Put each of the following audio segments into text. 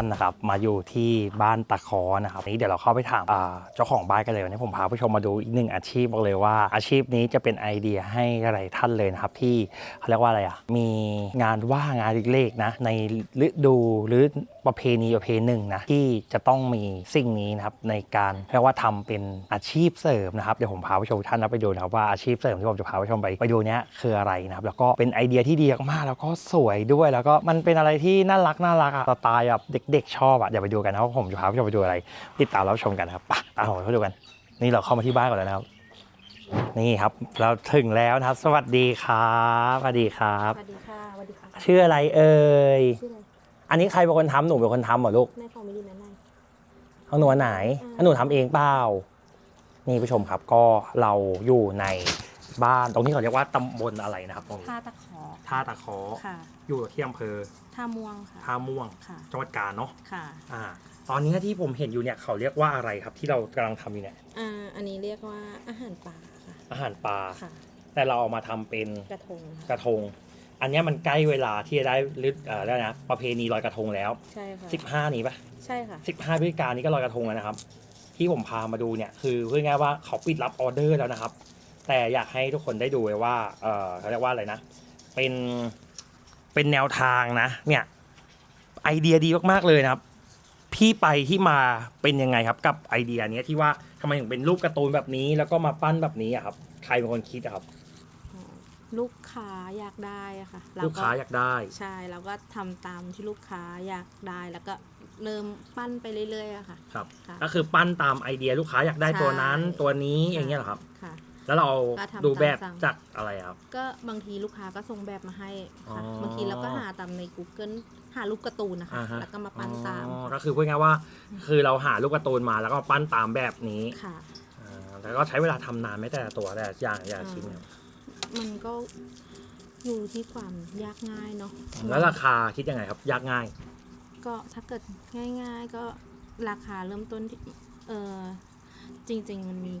านนะครับมาอยู่ที่บ้านตะคอนะครับนี้เดี๋ยวเราเข้าไปถามเจ้าของบ้านกันเลยวันนี้ผมพาผู้ชมมาดูอีกหนึ่งอาชีพบอกเลยว่า อาชีพนี้จะเป็นไอเดียให้หลายท่านเลยนะครับที่เขาเรียกว่าอะไรอะมีงานว่างงานเล็กๆนะในฤดูหรือประเพณีประเพณีหนึ่งนะที่จะต้องมีสิ่งนี้นะครับในการเรียกว่าทำเป็นอาชีพเสริมนะครับเดี๋ยวผมพาผู้ชมท่านไปดูนะครับว่าอาชีพเสริมที่ผมจะพาผู้ชมไปไปดูเนี้ยคืออะไรนะครับแล้วก็เป็นไอเดียที่ดีมากแล้วก็สวยด้วย แล้วก็มันเป็นอะไรที่น่ารักน่ารักอะสไตล์แบบเด็กๆชอบอะเดี๋ยวไปดูกันนะครับว่าผมจะพาผู้ชมไปดูอะไร ติดตามรับชมกันนะครับไปตามผมไปดูกัน นี่เราเข้ามาที่บ้านก่อนแล้วนะครับ นี่ครับ เราถึงแล้วนะครับ สวัสดีครับสวัสดีครับ สวัสดีค่ะสวัสดีค่ะชื่ออะไรเอ่ยชื่ออะไรอันนี้ใครเป็นคนทำหนูเป็นคนทำเหรอลูก แม่ของมิลินนั่นไงของหนูอันไหนอืมอันหนูทำเองเปล่า นี่ผู้ชมครับก็เราอยู่ในบ้านตรงนี้เขาเรียกว่าตำบลอะไรนะครับตรงนี้ท่าตะขอท่าตะเคอค่ะ อยู่ที่อำเภอท่าม่วงค่ะ ท่าม่วงค่ะ จังหวัดกาญเนาะค่ะอ่า ตอนนี้ที่ผมเห็นอยู่เนี่ยเขาเรียกว่าอะไรครับที่เรากำลังทำอยู่เนี่ยอ่าอันนี้เรียกว่าอาหารป่าค่ะ อาหารปลาค่ะ แต่เราเอามาทำเป็นกระทงกค่ะระทง อันเนี้ยมันใกล้เวลาที่จะได้ฤดเอ่อแล้วนะประเพณีลอยกระทงแล้ว ใช่ค่ะ 15 นี้ปะ ใช่ค่ะ 15พฤศจิกายนนี้ก็ลอยกระทงแล้วนะครับ ที่ผมพามาดูเนี่ยคือพูดง่ายๆว่าเขาปิดรับออเดอร์แล้วนะครับ แต่อยากให้ทุกคนได้ดูไว้ว่าเออเขาเรียกว่าอะไรนะ เป็น เป็นแนวทางนะ เนี่ยไอเดียดีมากๆเลยนะครับ พี่ไปที่มาเป็นยังไงครับ กับไอเดียเนี้ยที่ว่าทำไมถึงเป็นรูปการ์ตูนแบบนี้ แล้วก็มาปั้นแบบนี้อะครับ ใครเป็นคนคิดอะครับ ลูกค้าอยากได้อะค่ะเรลูกค้าอยากได้ ใช่เราก็ทำตามที่ลูกค้าอยากได้แล้วก็เริ่มปั้นไปเรื่อยๆอะค่ะ ครับ ค่ะก็คือปั้นตามไอเดียลูกค้าอยากได้ใช่ตัวนั้นตัวนี้อย่างเงี้ยเหรอครับ ค่ะ แล้วเราเอาก็ทำดูแบบตามสั่ง จากอะไรครับ ก็บางทีลูกค้าก็ส่งแบบมาให้ค่ะอ๋อบางทีเราก็หาตามใน Google หารูปการ์ตูนนะคะ อ่าฮะ แล้วก็มาปั้นตามอ๋อก็คือพูดง่ายๆว่า คือเราหาลูกการ์ตูนมาแล้วก็ปั้นตามแบบนี้ค่ะ อ่าแล้วก็ใช้เวลาทำนานไหม่แต่ละตัวแต่ละอย่างแต่ละชิ้นเนี่ยมันก็อยู่ที่ความยากง่ายเนาะแล้วราคาคิดยังไงครับ ยากง่าย ก็ถ้าเกิดง่าย ๆ ก็ราคาเริ่มต้นที่เออ จริง ๆ มันมี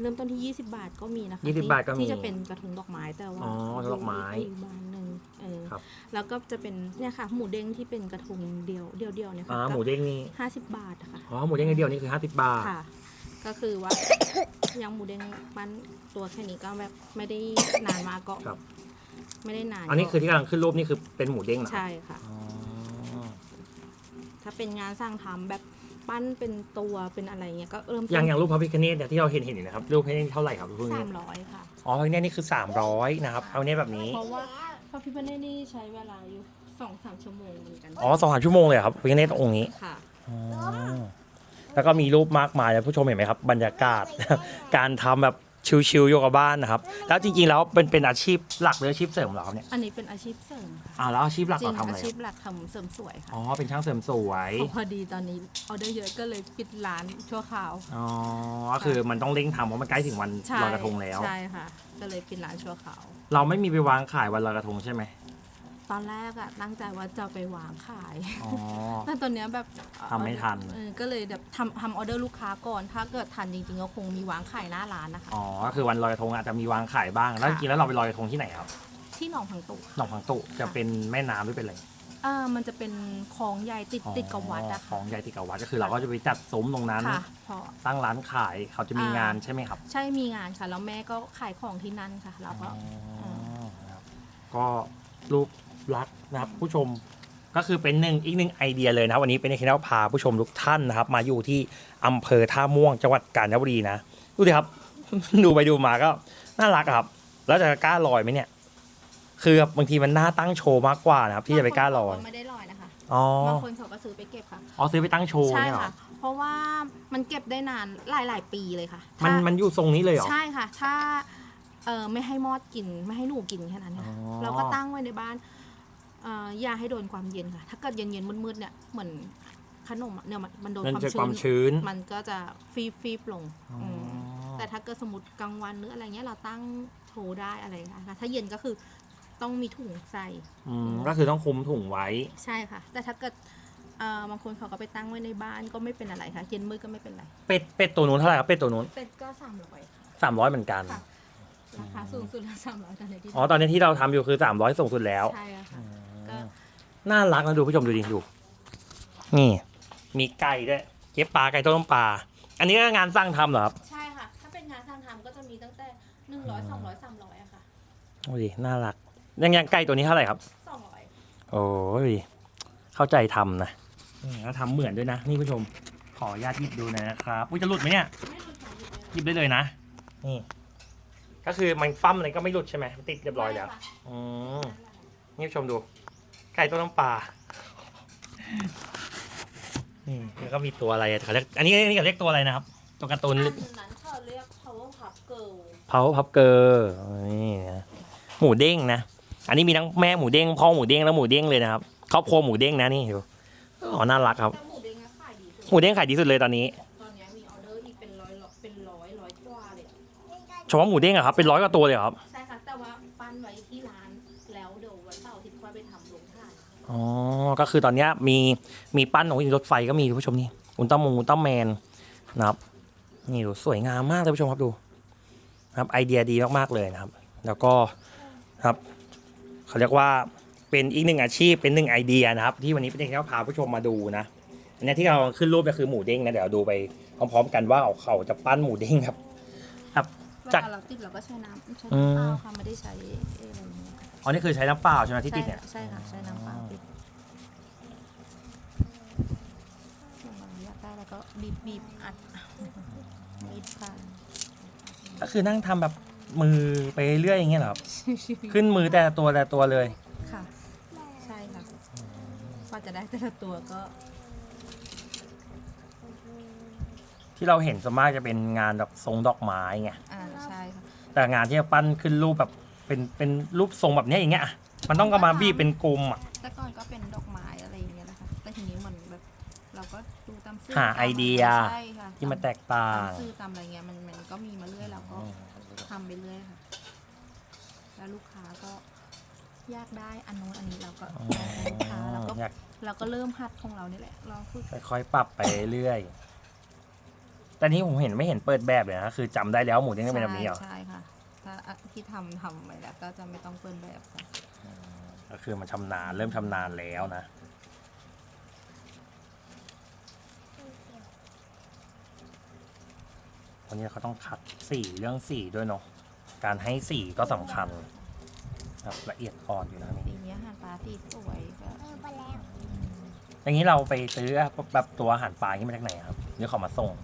เริ่มต้นที่ 20 บาทก็มีนะคะ20ที่บาทก็มีที่จะเป็นกระทงดอกไม้แต่ว่าอ๋อกระทงดอกไม้อีกบานหนึ่งเออครับ แล้วก็จะเป็นเนี่ยค่ะหมูเด้งที่เป็นกระทงเดียวเดียวเดียวๆเนี่ยอ่าค่ะหมูเด้งนี่ห้าสิบบาทอะค่ะอ๋อหมูเด้งนิดเดียวนี่คือ 50 บาท ค่ะ ก็คือว่า ยังหมูเด้งปั้นตัวแค่นี้ก็แบบไม่ได้นานมากก็ครับ ไม่ได้นานอันนี้ก็คือที่กำลังขึ้นรูปนี่คือเป็นหมูเด้งเหรอครับใช่ค่ะ อ๋อ ถ้าเป็นงานสร้างทำแบบ ปั้นเป็นตัวเป็นอะไรเงี้ยก็เริ่มอย่างอย่างรูปพระพิคเนตเนี่ยที่เราเห็นเห็นอยู่นะครับรูปพระพิคเนตเท่าไหร่ครับรูปพระพิคสาเนมตร้อยค่ะ อ๋อพระพิคเนตนี่คือ 300นะครับเอาเนี่ยแบบนี้เพราะว่าพระพิฆเนศนี่ใช้เวลาอยู่สองสามชั่วโมงเหมือนกันอ๋อสองสามชั่วโมงเลยเหรอครับพระพิคเนตองค์นี้ค่ะ อ๋อแล้วก็มีรูปมากมายนะผู้ชมเห็นไหมครับ บรรยากาศ การทำแบบ ชิวๆอยู่กับบ้านนะครับ แล้วจริงๆแล้วเป็นเป็นอาชีพหลักหรืออาชีพเสริมเหรอครับเนี่ยอันนี้เป็นอาชีพเสริมค่ะอ่าแล้วอาชีพหลักจริเรางทำอะไรอาชีพหลักทำเสริมสวยค่ะอ๋อเป็นช่างเสริมสวยพอดีตอนนี้ออเดอร์เยอะก็เลยปิดร้านชั่วคราวอ๋อก็คือมันต้องเร่งทำเพราะมันใกล้ถึงวันใช่ลอยกระทงแล้ว ใช่ค่ะ ก็เลยปิดร้านชั่วคราว เราไม่มีไปวางขายวันลอยกระทงใช่ไหม ตอนแรกอะตั้งใจว่าจะไปวางขายอ๋อ แต่ตอนเนี้ยแบบทำไม่ทัน เออก็เลยแบบทำทำออเดอร์ลูกค้าก่อน ถ้าเกิดทันจริงๆก็คงมีวางขายหน้าร้านนะคะ อ๋อก็คือวันลอยกระทงอาจจะมีวางขายบ้าง แล้วจค่ะ ริงๆแล้วเราไปลอยกระทงที่ไหนครับ ที่หนองพังตุหนองพังตุจะเป็นแม่น้ำหรือเป็นอะไรอ่ามันจะเป็นคลองใหญ่ติดติดกับวัดอะขค่ะองใหญ่ติดกับวัดก็คือเราก็จะไปจัดซุ้มตรงนั้น ค่ะพอ ตั้งร้านขายเขาจะมีอ่าง งานใช่ไหมครับใช่มีงานค่ะ แล้วแม่ก็ขายของที่นั่นค่ะ แล้วก็ อ๋อนะครับก็รูปลัก ษณ์นะครับผู้ชมก็คือเป็นหนึ่งอีกหนึ่งไอเดียเลยนะครับวันนี้เป็นในคณะพาผู้ชมทุกท่านนะครับ มาอยู่ที่อำเภอท่าม่วงจังหวัดกาญจนบุรีนะดูดิครับ ดูไปดูมาก็น่ารักอะครับ แล้วจะกล้าลอยไหมเนี่ย คือบางทีมันน่าตั้งโชว์มากกว่านะครับที่จะไปกล้าลอยไม่ได้ลอยนะคะอ๋อบางคนเขาก็ซื้อไปเก็บค่ะอ๋อซื้อไปตั้งโชว์ใช่เนี่ยเหรอค่ะ เพราะว่ามันเก็บได้นานหลายหลายๆปีเลยค่ะมันถ้ามันอยู่ทรงนี้เลยเหรอ ใช่ค่ะ ถ้าเออไม่ให้มอดกิน ไม่ให้หนูกินแค่นั้นค่ะอ๋อ เราก็ตั้งไว้ในบ้านเอ่ออย่าให้โดนความเย็นค่ะ ถ้าเกิดเย็นๆมืดๆเนี่ยเหมือนขนมอะเนี่ยมันมันโดนมันความจะชื้ความชื้น มันก็จะฟีบฟีบลงอ๋อมแต่ถ้าเกิดสมมติกลางวันหรืออะไรเงี้ยเราตั้งโชว์ได้อะไรค่ะถ้าเย็นก็คือต้องมีถุงใส่ อืมก็คือต้องคุมถุงไว้ ใช่ค่ะ แต่ถ้าเกิดเอ่อบางคนเขาก็ไปตั้งไว้ในบ้านก็ไม่เป็นอะไรค่ะ เย็นมืดก็ไม่เป็นไรเป็ดเป็ดตัวนู้นเท่าไหร่ครับเป็ดตัวนู้นเป็ดก็สามร้อยค่ะสามร้อยเหมือนกัน ค่ะราคาสูงสุดละสามร้อยตอนนี้ที่อ๋อ ตอนนี้ที่เราทำอยู่คือ300สูงสุดแล้ว ใช่อะค่ะ อืมก็ น่ารักนะดูผู้ชมดูดิดู นี่ มีไก่ด้วยเย็บปลาไก่ต้มปลา อันนี้ก็งานสร้างทำเหรอครับใช่ค่ะ ถ้าเป็นงานทางทำก็จะมีตั้งแต่หนึ่งร้อยสองร้อยสามร้อยอะค่ะโอ้ยน่ารักยังยังไก่ตัวนี้เท่าไหร่ครับ สองร้อยโอ้ยเข้าใจทำนะนี่แล้วทำเหมือนด้วยนะ นี่ผู้ชม ขออนุญาตหยิบดูหนอยนะครับอุ้ยจะหลุดไหมเนี่ย ไม่รู้ทำอยู่หยิบได้เลยนะ นี่ ก็คือมันฟั่มอะไรก็ไม่หลุดใช่ไหมมันติดเรียบร้อยแล้วอืมนี่ผู้ชมดู ไก่ต้มน้ำปลา นี่แล้วก็มีตัวอะไรอะเขาเรียก อันนี้อันนี้เขาเรียกตัวอะไรนะครับ ตัวการ์ตูน อันนั้นเขาเรียก power puff girl เผาพับเกอร์นี่นะหมูเด้งนะ อันนี้มีทั้งแม่หมูเด้งพ่อหมูเด้งแล้วหมูเด้งเลยนะครับครอบครัวหมูเด้งนะนี่ดูอ๋อน่ารักครับ แต่หมูเด้งอะขายดีสุดหมูเด้งขายดีสุดเลยตอนนี้ ตอนนี้มีออเดอร์อีกเป็นร้อยเป็นร้อยร้อยกว่าเลย เฉพาะหมูเด้งอะครับเป็นร้อยกว่าตัวเลยเหรอครับ อ๋อ ก็คือตอนเนี้ยมีมีปั้นของรถไฟก็มีคุณผู้ชมนี่ อุลตร้ามงอุลตร้าแมนนะครับ นี่ดูสวยงามมากเลยผู้ชมครับดูนะครับไอเดียดีมากๆเลยนะครับ แล้วก็ครับเขาเรียกว่าเป็นอีกหนึ่งอาชีพเป็นหนึ่งไอเดียนะครับ ที่วันนี้เป็นเด็กที่พาผู้ชมมาดูนะอันเนี้ยที่เราขึ้นรูปก็คือหมูเด้งนะเดี๋ยวดูไปพร้อมๆ กันว่าเขาจะปั้นหมูเด้งครับเวจากลาเราติดเราก็ใช้น้ำใช้อืม น้ำเปล่าค่ะไม่ได้ใช้อะไรอย่างเงี้ยค่ะ อ๋อนี่คือใช้น้ำเปล่าใช่ไหมที่ติดเนี่ย ใช่ค่ะใช้น้ำเปล่าติดเราอยากได้แล้วก็บีบบีบอัดบีบค่ะก็คือนั่งทำแบบมือไปเรื่อยๆอย่างเงี้ยเหรอครับขึ้นมือแต่ละตัวแต่ละตัวเลย ค่ะ ใช่ค่ะกว่าจะได้แต่ละตัวก็ที่เราเห็นส่วนมากจะเป็นงานแบบทรงดอกไม้ไงอ่าใช่ค่ะแต่งานที่จะปั้นขึ้นรูปแบบ เป็นเป็นรูปทรงแบบเนี้ยอย่างเงี้ยอะมันต้องกำมาบี้เป็นกลมอะ แต่ก่อนก็เป็นดอกไม้อะไรอย่างเงี้ยนะคะแต่ทีนี้เหมือนแบบเราก็ดูตามสื่หาไอเดีย ใช่ค่ะที่มันแตกต่าตางมสื่อตามอะไรเงี้ยมันมันก็มีมาเรื่อยเราก็ทำไปเรื่อยค่ะ แล้วลูกค้าก็อยากได้อันโน้นอันนี้เราก็อ๋อให้ลูกค้าเราก็อยากเราก็เริ่มหัดของเรานี่แหละลองฝึกค่อยๆปรับไปเรื่อยๆแต่นี้ผมเห็นไม่เห็นเปิดแบบเลยนะคือจำได้แล้วหมูเด้งต้องเป็นแบบนี้เหรอ ใช่ค่ะถ้า ที่ทำทำไปแล้วก็จะไม่ต้องเปิ้นแบบค่ะ ก็คือมันชำนาญเริ่มชำนาญแล้วนะ วันนี้เขาต้องคัดสีเรื่องสีด้วยเนาะ การให้สีก็สำคัญครับละเอียดอ่อนอยู่นะนี่ทีนี้อาหารปลาที่สวยก็อย่างนี้เราไปซื้อแบบตัวอาหารปลาอย่างนี้มาจากไหนครับหรือเขามาส่งเอ่อ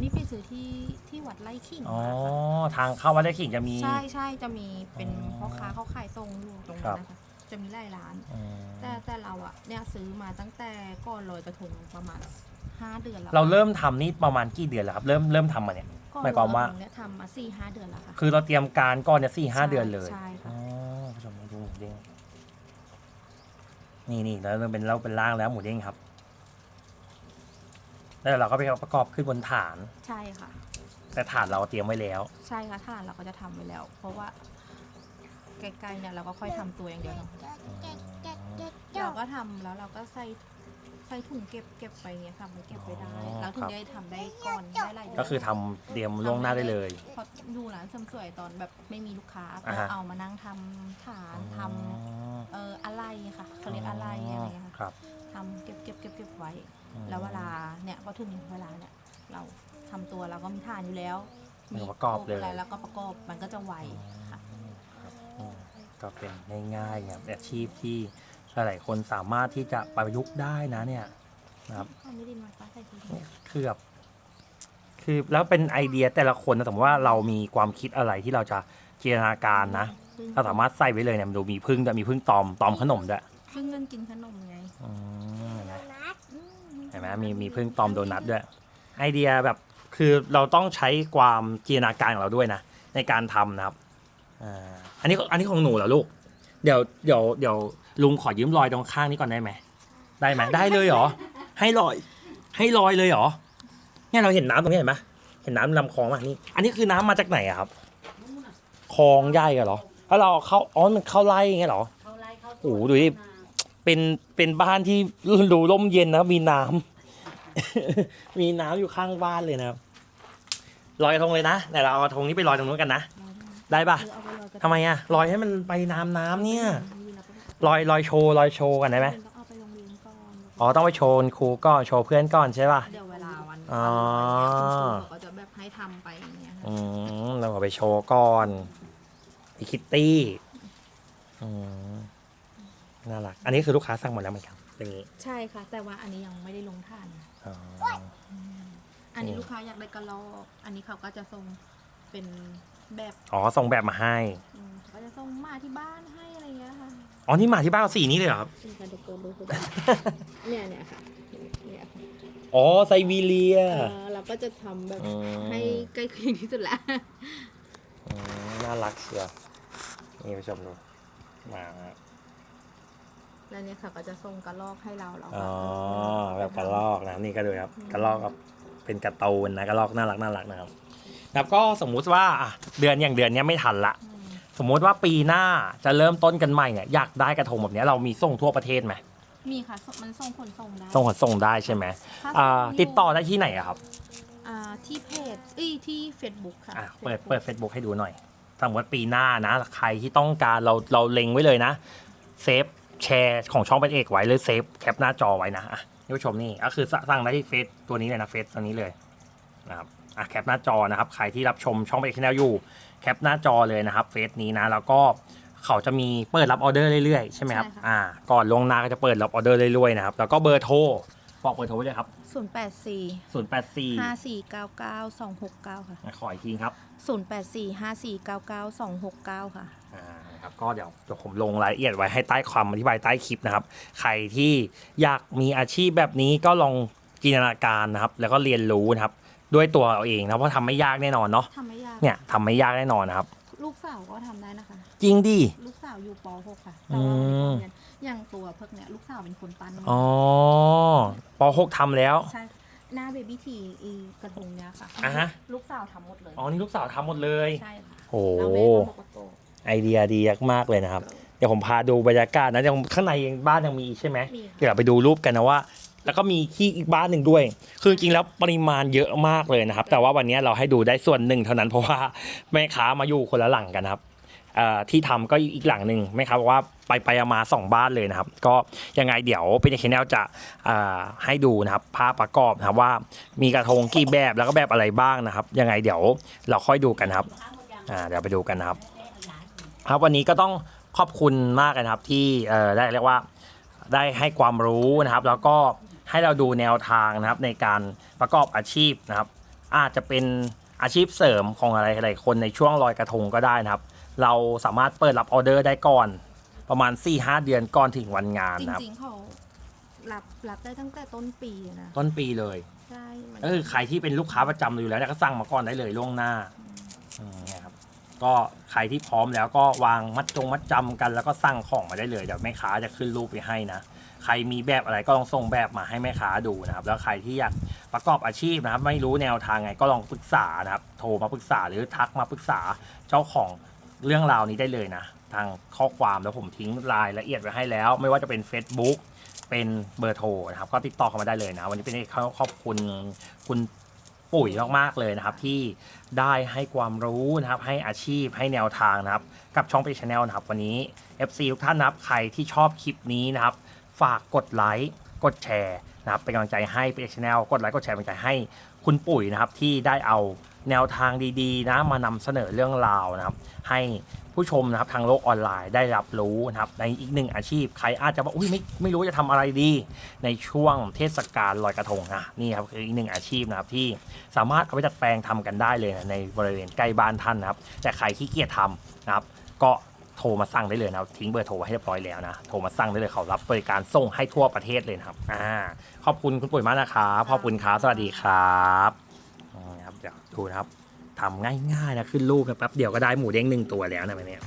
นี่ไปซื้อที่ที่วัดไร่ขิงอ๋อ มาค่ะทางเข้าวัดไร่ขิงจะมี ใช่ใช่จะมีเป็นอ๋อพ่อค้าเขาขายตรงอยู่ตรงครันั้นบนะคะจะมีหลายร้าน อืมแต่แต่เราอะเนี่ยซื้อมาตั้งแต่ก่อนลอยกระทงประมาณห้าเดือนแล้วเราเริ่มทำนี่ประมาณกี่เดือนแล้วครับ เริ่มเริ่มทำมาเนี่ย ก่อนหมายความว่า ลอยกระทงเนี่ยทำมาสี่ห้าเดือนแล้วค่ะ คือเราเตรียมการก่อนเนี่ยสี่ห้าเดือนเลยใช่ค่ะ อ๋อผู้ชมดูหมูเด้งนี่นี่แล้วเราเป็นเราเป็นร่างแล้วหมูเด้งครับ แล้วเราก็ไปประกอบขึ้นบนฐาน ใช่ค่ะ แต่ฐานเราเตรียมไว้แล้ว ใช่ค่ะถ้าเราก็จะทำไว้แล้ว เพราะว่าใกล้ๆเนี่ยเราก็ค่อยทำตัวอย่างเดียวเนาะเราก็ทำแล้วเราก็ใส่ใส่ถุงเก็บเก็บไปเงี้ยค่ะมันเก็บไว้ได้อ๋อ เราถึครังบได้ทำได้ก่อนได้หลายเดือนก็คือทำเตรียมล่วงหน้าได้เลย พอดูร้านเสริมสวยตอนแบบไม่มีลูกค้าอ่าก็ฮะ เอามานั่งทำฐานทำเอ่ออะไรค่ะเขาเรียกอะไรอะไรเงี้ยค่ะ ครับทำเก็บเก็บเก็บเก็บไว้ แล้วเวลาเนี่ยพอถึงเวลาเนี่ยเราทำตัวเราก็มีฐานอยู่แล้วมีประกอบเลย อะไรแล้วก็ประกอบมันก็จะไวค่ะอืมก็เป็นง่ายๆครับอาชีพที่หลายๆคนสามารถที่จะประยุกต์ได้นะเนี่ยนะครับข้าวไม่ได้มาฟ้าใส่ทีเนี่ยคือแบบคือแล้วเป็นไอเดียแต่ละคนนะสมมติว่าเรามีความคิดอะไรที่เราจะจินตนาการนะเราสามารถใส่ไว้เลยเนี่ยมันดูมีพึ่งด้วยมีพึ่งตอมตอมขนมด้วย เพิ่งเงินกินขนมไง อืมเห็นไหมเห็นไหมมีมีพึ่งตอมโดนัทด้วย ไอเดียแบบคือเราต้องใช้ความจินตนาการของเราด้วยนะ ในการทำนะครับอ่าอันนี้อันนี้ของหนูเหรอลูก เดี๋ยวเดี๋ยวเดี๋ยวลุงขอยืมรอยตรงข้างนี้ก่อนได้ไหมได้ไหมได้เลยเหรอ ให้รอย ให้รอยเลยเหรอเนี่ยเราเห็นน้ำตรงนี้เห็นไหมเห็นน้ำลำคลองป่ะนี่ อันนี้คือน้ำมาจากไหนอะครับคลองใหญ่อะเหรอแล้วเราเอาเข้าอ๋อมันเข้าไร่อย่างเงี้ยเหรอ เขาไล่เขาโอ้โหดูดิ เป็นเป็นบ้านที่ดูร่มเย็นนะมีน้ำ มีน้ำอยู่ข้างบ้านเลยนะครับลอยกระทงเลยนะแต่เราเอากระทงนี้ไปลอยตรงนู้นกันนะได้ปะเออเอาไปลอยกระทงทำไมอะลอยให้มันไปน้ำน้ำเนี่ยลอยลอยโชว์ลอยโชว์กันได้ไหมต้องเอาไปโรงเรียนก่อนอ๋อต้องไปโชว์ครูก่อนโชว์เพื่อนก่อนใช่ป่ะเดี๋ยวเวลาวันอ๋อวันเนี่ยคุณครูเขาก็จะแบบให้ทำไปอย่างเงี้ยค่ะอืมเราก็ไปโชว์ก่อนมีคิตตี้อืม น่ารัก อันนี้คือลูกค้าสั่งหมดแล้วเหมือนกันอย่างนี้ใช่ค่ะ แต่ว่าอันนี้ยังไม่ได้ลงทาน อ๋ออันนี้อืมลูกค้าอยากได้กระลอกอันนี้เขาก็จะส่งเป็นแบบอ๋อส่งแบบมาให้อืมเขาจะส่งมาที่บ้านให้อะไรเงี้ยค่ะอ๋อนี่มาที่บ้านเอาสีนี้เลยเหรอครับเป็นการเด็กโกลูกเนี่ยเนี่ยค่ะเนี่ยค่ะอ๋อไซบีเรีย เออเราก็จะทำแบบอืม ให้ใกล้เคียงที่สุดแล้วอืมน่ารักเชียวนี่ผู้ชมดูมา แล้วเนี่ยค่ะก็จะส่งกระลอกให้เราเราก็อ๋อแบบกระลอกนะครับนี่ก็ดูครับกระลอกก็เป็นการ์ตูนนะกระลอกน่ารักน่ารักนะครับแล้วก็สมมุติว่าอะเดือนอย่างเดือนเนี้ยไม่ทันละอืมสมมุติว่าปีหน้าจะเริ่มต้นกันใหม่เนี่ยอยากได้กระทงแบบเนี้ยเรามีส่งทั่วประเทศไหมมีค่ะส่งมันส่งขนส่งได้ส่งขนส่งได้ใช่ไหมถ้าอ่าส่งยู่ติดต่อได้ที่ไหนอะครับอ่าที่เพจเอ้ยที่ Facebook ค่ะอะเปิด Facebook เปิด Facebook ให้ดูหน่อยสมมติปีหน้านะใครที่ต้องการเราเราเล็งไว้เลยนะเซฟ แชร์ของช่องเป็นเอกไว้หรือเซฟแคปหน้าจอไว้นะอะท่านผู้ชมนี่ก็คือสั่งได้ที่เฟซตัวนี้เลยนะเฟซตัวนี้เลยนะครับอะแคปหน้าจอนะครับใครที่รับชมช่องเป็นเอกชแนลอยู่แคปหน้าจอเลยนะครับเฟซนี้นะแล้วก็เขาจะมีเปิดรับออเดอร์เรื่อยๆใช่ไหมครับใช่ค่ะ อ่าก่อนลวงหน้าก็จะเปิดรับออเดอร์เรื่อยๆนะครับแล้วก็เบอร์โทรบอกเบอร์โทรไว้เลยครับศูนย์แปดสี่084 ห้าสี่เก้าเก้าสองหกเก้าค่ะอะขออีกทีครับ ศูนย์แปดสี่ห้าสี่เก้าเก้าสองหกเก้าค่ะ อ่า ครับก็เดี๋ยวเดี๋ยวผมลงรายละเอียดไว้ให้ใต้ความอธิบายใต้คลิปนะครับ ใครที่อยากมีอาชีพแบบนี้ก็ลองจินตนาการนะครับ แล้วก็เรียนรู้นะครับ ด้วยตัวเราเองนะเพราะทำไม่ยากแน่นอนเนาะทำไม่ยากเนี่ยทำไม่ยากแน่นอนนะครับ ลูกสาวก็ทำได้นะคะ จริงดิ ลูกสาวอยู่ป .6 ค่ะอืแต่ว่าไม่มทำเรียนอย่างตัวเพิกเนี่ยลูกสาวเป็นคนปั้นอ๋อป .6 ทำแล้ว ใช่หน้าเบบี้ทีอีกระทงเนี่ยค่ะอ่าฮะ ลูกสาวทำหมดเลย อ๋อนี่ลูกสาวทำหมดเลย ใช่ค่ะโอ้แล้วแม่ก็มาประกอบ ไอเดียดีมากเลยนะครับ เดี๋ยวผมพาดูบรรยากาศนะยังข้างในยังบ้านยังมีอีกใช่ไหมมีเดี๋ยวไปดูรูปกันนะว่า แล้วก็มีที่อีกบ้านหนึ่งด้วย คือจริงๆแล้วปริมาณเยอะมากเลยนะครับ แต่ว่าวันนี้เราให้ดูได้ส่วนหนึ่งเท่านั้นเพราะว่าแม่ค้ามาอยู่คนละหลังกันนะครับเอ่อที่ทำก็อีกหลังหนึ่งแม่ค้าบอกว่าไปไปๆมาๆสองบ้านเลยนะครับ ก็ยังไงเดี๋ยวเป็นชแนลจะเอ่อให้ดูนะครับภาพประกอบนะครับว่ามีกระทงกี่แบบแล้วก็แบบอะไรบ้างนะครับ ยังไงเดี๋ยวเราค่อยดูกันนะครับ อ่าเดี๋ยวไปดูกันนะครับ ครับวันนี้ก็ต้องขอบคุณมากนะครับที่เอ่อได้เรียกว่าได้ให้ความรู้นะครับ แล้วก็ให้เราดูแนวทางนะครับในการประกอบอาชีพนะครับ อาจจะเป็นอาชีพเสริมของอะไรหลายๆคนในช่วงลอยกระทงก็ได้นะครับ เราสามารถเปิดรับออเดอร์ได้ก่อน ประมาณ4-5เดือนก่อนถึงวันงานจนะครับ ริงๆเขารับรับได้ตั้งแต่ต้นปีนะต้นปีเลยใช่มันก็คือใครที่เป็นลูกค้าประจำอยู่แล้วเนี่ยก็สั่งมาก่อนได้เลยล่วงหน้าอืมเนี่ยครับ ก็ใครที่พร้อมแล้วก็วางมัดจงมัดจำกันแล้วก็สั่งของมาได้เลยเดี๋ยวแม่ค้าจะขึ้นรูปไปให้นะใครมีแบบอะไรก็ลองส่งแบบมาให้แม่ค้าดูนะครับ แล้วใครที่อยากประกอบอาชีพนะครับ ไม่รู้แนวทางไงก็ลองปรึกษานะครับ โทรมาปรึกษาหรือทักมาปรึกษาเจ้าของเรื่องราวนี้ได้เลยนะ ทางข้อความแล้วผมทิ้งรายละเอียดไว้ให้แล้ว ไม่ว่าจะเป็น Facebook เป็นเบอร์โทรนะครับ ก็ติดต่อเข้ามาได้เลยนะ วันนี้เป็นขอบคุณคุณ ปุ๋ยมากๆเลยนะครับ ที่ได้ให้ความรู้นะครับ ให้อาชีพให้แนวทางนะครับ กับช่องเปชาแนลนะครับวันนี้ FC ทุกท่านนะครับ ใครที่ชอบคลิปนี้นะครับ ฝากกดไลค์กดแชร์นะครับเป็นกำลังใจให้เปชาแนลกดไลค์กดแชร์เป็นกำลังใจให้คุณปุ๋ยนะครับที่ได้เอา แนวทางดีๆ นะมานำเสนอเรื่องราวนะครับให้ผู้ชมนะครับทางโลกออนไลน์ได้รับรู้นะครับในอีกหนึ่งอาชีพใครอาจจะบอกอุ้ยไม่ไม่รู้จะทำอะไรดี ในช่วงเทศกาลลอยกระทงนะนี่ครับคืออีกหนึ่งอาชีพนะครับที่สามารถเอาไปจัดแปลงทำกันได้เลยนะในบริเวณใกล้บ้านท่านนะครับ แต่ใครขี้เกียจทำนะครับ ก็โทรมาสั่งได้เลยนะทิ้งเบอร์โทรไว้ให้เรียบร้อยแล้วนะโทรมาสั่งได้เลยเขารับบริการส่งให้ทั่วประเทศเลยนะครับอ่าขอบคุณคุณปุ๋ยมากนะครับขอบคุณครับสวัสดีครับ ดูนะครับทำง่ายๆนะขึ้นรูปแป๊บเดียวก็ได้หมูเด้งหนึ่งตัวแล้วนะแบบเนี้ย